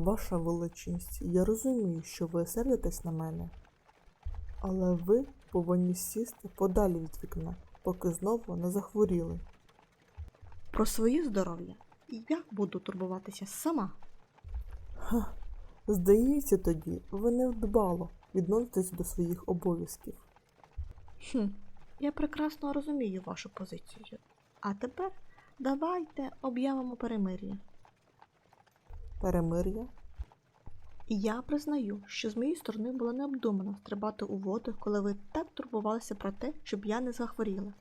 Ваша величність, я розумію, що ви сердитесь на мене, але ви повинні сісти подалі від вікна, поки знову не захворіли. Про своє здоров'я я буду турбуватися сама. Ха, здається, тоді ви невдбало відноситесь до своїх обов'язків. Хм, я прекрасно розумію вашу позицію. А тепер давайте об'явимо перемир'я. Перемир'я? Я признаю, що з моєї сторони було необдумано стрибати у воду, коли ви так турбувалися про те, щоб я не захворіла.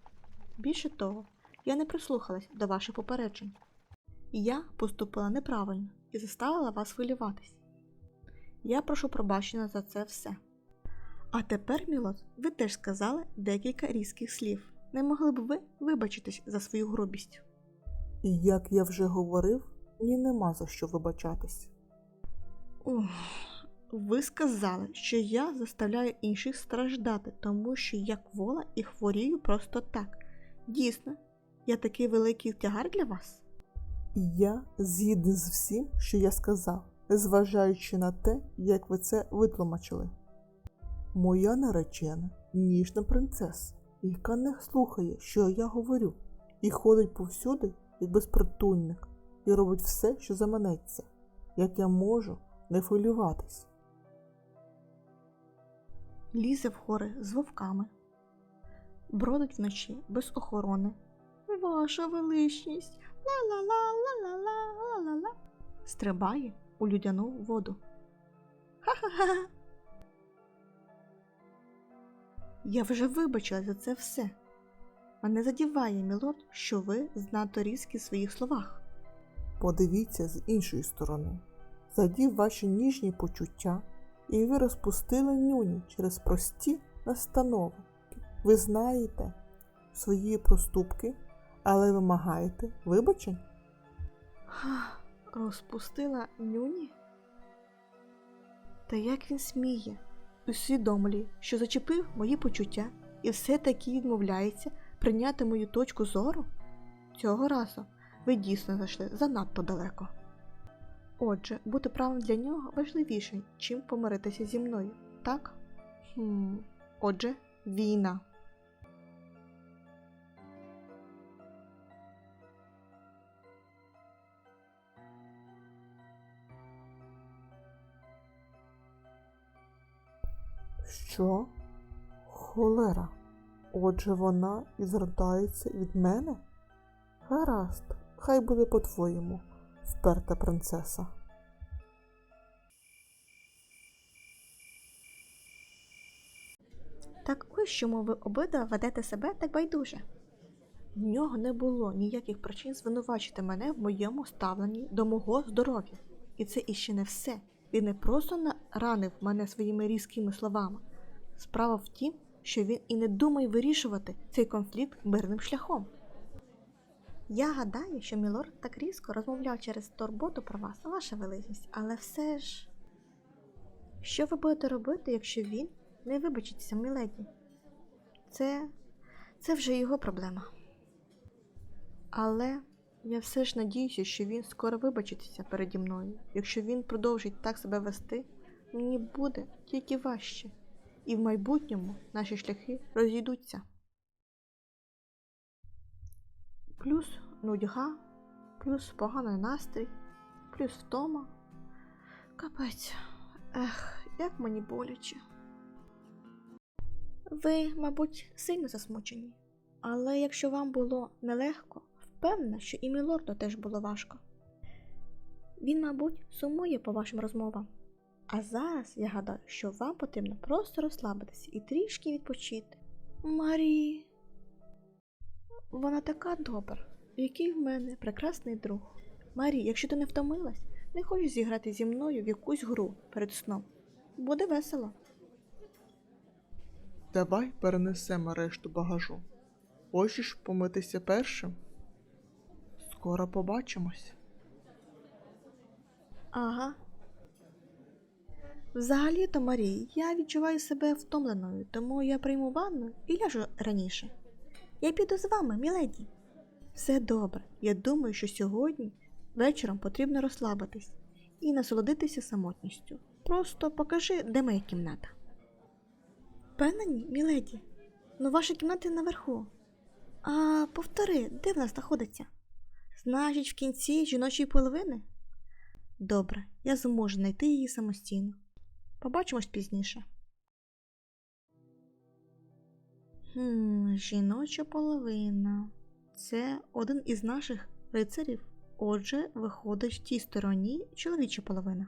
Більше того, я не прислухалась до ваших попереджень. Я поступила неправильно і заставила вас хвилюватись. Я прошу пробачення за це все. А тепер, Мілот, ви теж сказали декілька різких слів. Не могли б ви вибачитись за свою грубість? І як я вже говорив, мені нема за що вибачатись. Ух, ви сказали, що я заставляю інших страждати, тому що я квола і хворію просто так. Дійсно, я такий великий тягар для вас? Я згідний з всім, що я сказав, незважаючи на те, як ви це витлумачили. Моя наречена ніжна принцеса, яка не слухає, що я говорю, і ходить повсюди, як безпритульник, і робить все, що заманеться, як я можу не хвилюватись. Лізе в гори з вовками, бродить вночі без охорони. Ваша величність, ла-ла-ла-ла-ла-ла-ла-ла. Стрибає у людяну воду. Ха-ха-ха. Я вже вибачила за це все. Мене задіває, мілорд, що ви знато різкі в своїх словах. Подивіться з іншої сторони. Задів ваші ніжні почуття, і ви розпустили нюні через прості настанови. Ви знаєте свої проступки, але вимагаєте вибачень? Розпустила нюні? Та як він сміє, усвідомлює, що зачепив мої почуття і все-таки відмовляється прийняти мою точку зору? Цього разу ви дійсно зайшли занадто далеко. Отже, бути правим для нього важливіше, чим помиритися зі мною, так? Хм, Отже, війна. Що? Холера. Отже, вона і звертається від мене? Гаразд, хай буде по-твоєму, вперта принцеса. Так ось чому ви обидва ведете себе так байдуже. В нього не було ніяких причин звинувачити мене в моєму ставленні до мого здоров'я. І це іще не все. Він не просто ранив мене своїми різкими словами. Справа в тім, що він і не думає вирішувати цей конфлікт мирним шляхом. Я гадаю, що Мілорд так різко розмовляв через турботу про вас, ваша величність, але все ж. Що ви будете робити, якщо він не вибачиться, міледі? Це. це вже його проблема. Але я все ж надіюся, що він скоро вибачиться переді мною. Якщо він продовжить так себе вести, мені буде тільки важче, і в майбутньому наші шляхи розійдуться. Плюс нудьга, плюс поганий настрій, плюс втома. Капець, ех, як мені боляче. Ви, мабуть, сильно засмучені. Але якщо вам було нелегко, впевнена, що і мілорду теж було важко. Він, мабуть, сумує по вашим розмовам. А зараз я гадаю, що вам потрібно просто розслабитися і трішки відпочити. Марі. Вона така добра, який в мене прекрасний друг. Марі, якщо ти не втомилась, не хочеш зіграти зі мною в якусь гру перед сном. Буде весело. Давай перенесемо решту багажу. Хочеш помитися першим? Скоро побачимось. Ага. Взагалі-то, Марій, я відчуваю себе втомленою, тому я прийму ванну і ляжу раніше. Я піду з вами, міледі. Все добре. Я думаю, що сьогодні вечором потрібно розслабитись. і насолодитися самотністю. Просто покажи, де моя кімната. Впевнені, міледі? Ну ваша кімната наверху. А повтори, де вона знаходиться? Значить, в кінці жіночої половини? Добре, я зможу знайти її самостійно. Побачимось пізніше. Хм, жіноча половина. Це один із наших рицарів. Отже, виходить в тій стороні чоловіча половина.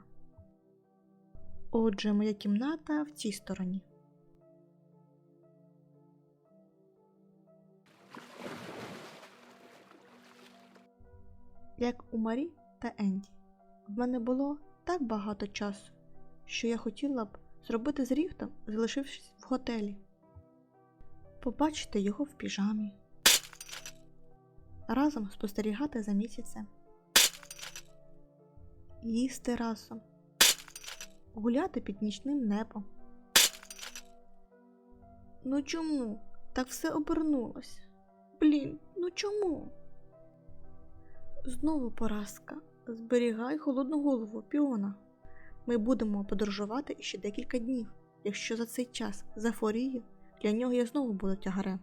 Отже, моя кімната в цій стороні. Як у Марі та Енді. В мене було так багато часу, що я хотіла б зробити з Ріхтом, залишившись в готелі. Побачити його в піжамі. Разом спостерігати за місяцем. Їсти разом. Гуляти під нічним небом. Ну чому? Так все обернулось. Блін, ну чому? Знову поразка. Зберігай холодну голову, піона. Ми будемо подорожувати ще декілька днів. Якщо за цей час захворію, для нього я знову буду тягарем.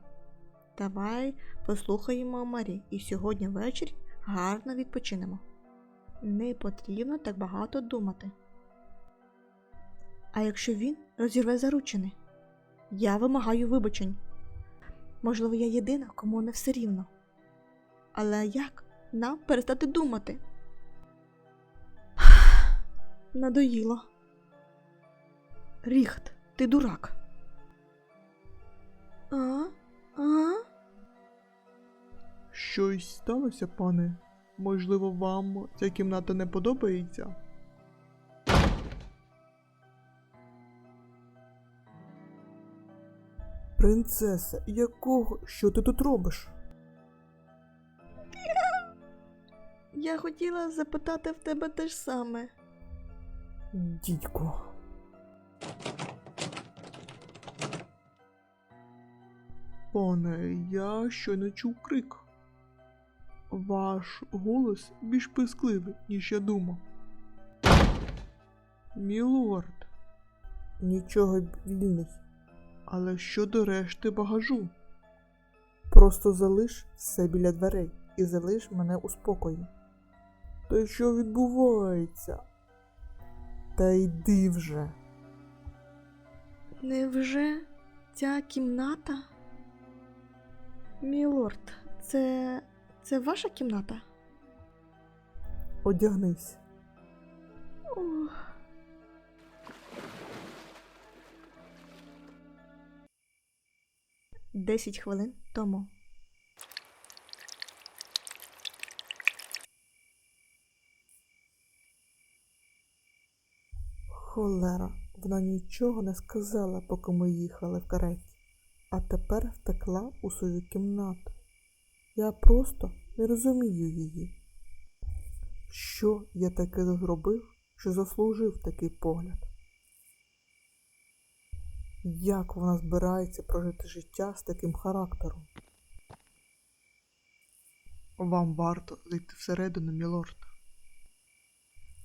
Давай послухаємо Марі і сьогодні ввечері гарно відпочинемо. Не потрібно так багато думати. А якщо він розірве заручини, я вимагаю вибачень. Можливо, я єдина, кому не все рівно. Але як нам перестати думати? Надоїло. Ріхт, ти дурак. А? А? Щось сталося, пане? Можливо, вам ця кімната не подобається? Принцеса, якого? Що ти тут робиш? Я хотіла запитати в тебе те ж саме. Дідько. Пане, я щойно чув крик. Ваш голос більш пискливий, ніж я думав. Мілорд. Нічого вільний. Але щодо решти багажу. Просто залиш все біля дверей і залиш мене у спокої. Та що відбувається? Та йди вже. Невже ця кімната? Мілорд, це. це ваша кімната? Одягнись. Ох. Десять хвилин тому. Холера, вона нічого не сказала, поки ми їхали в кареті, а тепер втекла у свою кімнату. Я просто не розумію її. Що я таке зробив, що заслужив такий погляд? Як вона збирається прожити життя з таким характером? Вам варто зайти всередину, мілорд.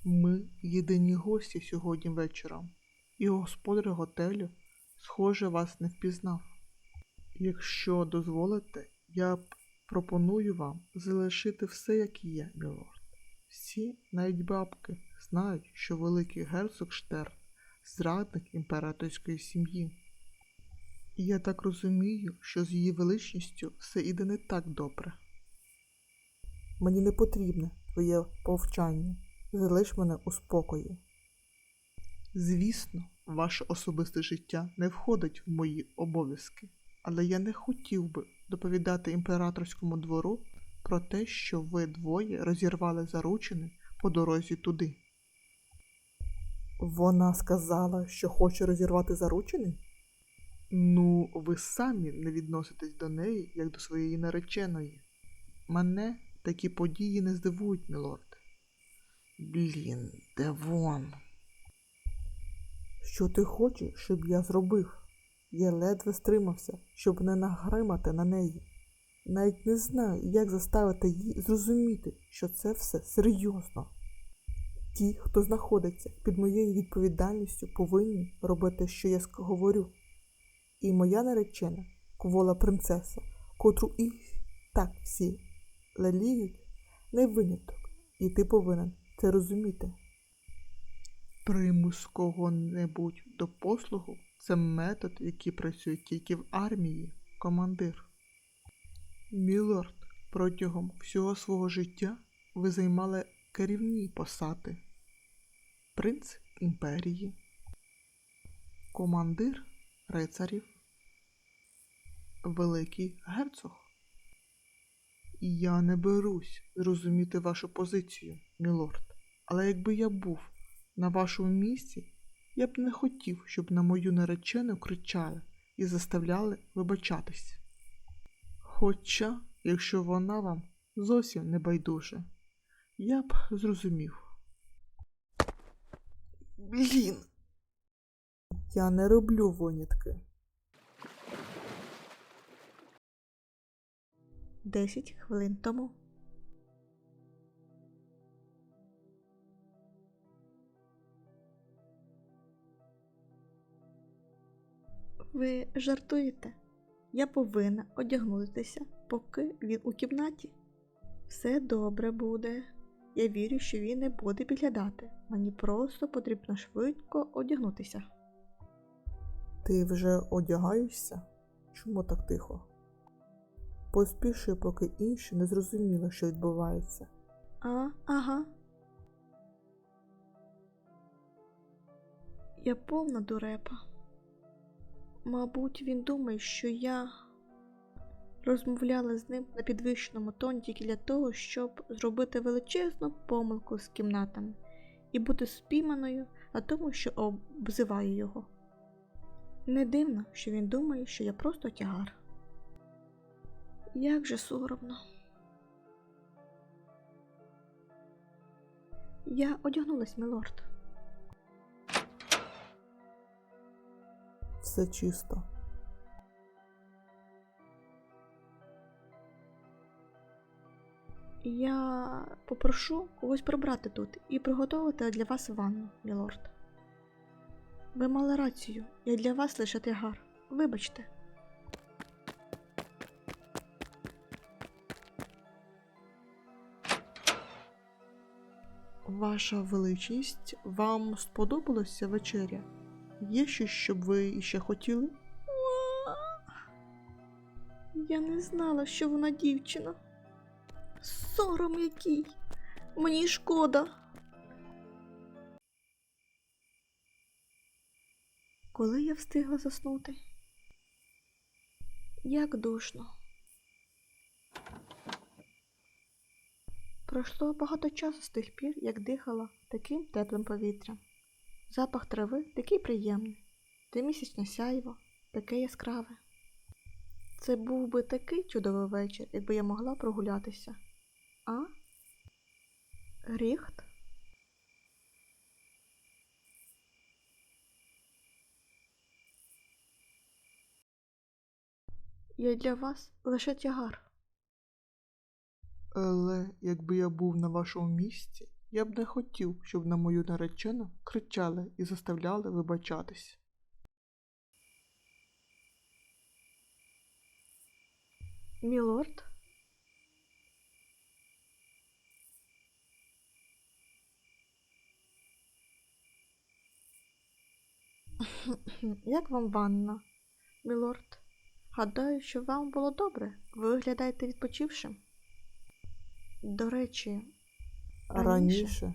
Ми єдині гості сьогодні вечором, і господар готелю, схоже, вас не впізнав. Якщо дозволите, я пропоную вам залишити все, як є, мілорд. Всі, навіть бабки, знають, що великий герцог Штерн зрадник імператорської сім'ї. І я так розумію, що з її величністю все іде не так добре. Мені не потрібне твоє повчання. Залиш мене у спокої. Звісно, ваше особисте життя не входить в мої обов'язки, але я не хотів би доповідати імператорському двору про те, що ви двоє розірвали заручини по дорозі туди. Вона сказала, що хоче розірвати заручини? Ну, ви самі не відноситесь до неї, як до своєї нареченої. Мене такі події не здивують, мілорд. Блін, де вон? Що ти хочеш, щоб я зробив? Я ледве стримався, щоб не нагримати на неї. Навіть не знаю, як заставити її зрозуміти, що це все серйозно. Ті, хто знаходиться під моєю відповідальністю, повинні робити, що я говорю. І моя наречена, квола принцеса, котру і так всі леліють, не виняток, і ти повинен це розуміти. Примус кого-небудь до послугу це метод, який працює тільки в армії, командир. Мілорд, протягом всього свого життя ви займали керівні посади. Принц імперії, командир рицарів, великий герцог. Я не берусь зрозуміти вашу позицію, мілорд, але якби я був на вашому місці, я б не хотів, щоб на мою наречену кричали і заставляли вибачатись. Хоча, якщо вона вам зовсім не байдуже, я б зрозумів. Блін. Я не роблю винятки. Десять хвилин тому. Ви жартуєте? Я повинна одягнутися, поки він у кімнаті. Все добре буде. Я вірю, що він не буде підглядати. Мені просто потрібно швидко одягнутися. Ти вже одягаєшся? Чому так тихо? Поспіши, поки інші не зрозуміли, що відбувається. А, ага. Я повна дурепа. Мабуть, він думає, що я розмовляла з ним на підвищеному тоні тільки для того, щоб зробити величезну помилку з кімнатами і бути спійманою на тому, що обзиваю його. Не дивно, що він думає, що я просто тягар. Як же соромно. Я одягнулась, милорд. Все чисто. Я попрошу когось прибрати тут і приготувати для вас ванну, мілорд. Ви мали рацію, я для вас лише тягар. Вибачте. Ваша величність, вам сподобалася вечеря? Є щось, щоб ви іще хотіли? Я не знала, що вона дівчина. Сором який. Мені шкода. Коли я встигла заснути? Як душно. Пройшло багато часу з тих пір, як дихала таким теплим повітрям. Запах трави такий приємний, те місячне сяйво, таке яскраве. Це був би такий чудовий вечір, якби я могла прогулятися. А? Ріхт? Я для вас лише тягар. Але якби я був на вашому місці, я б не хотів, щоб на мою наречену кричали і заставляли вибачатись. Мілорд? Як вам ванна, мілорд? Гадаю, що вам було добре. Ви виглядаєте відпочившим. До речі, Раніше?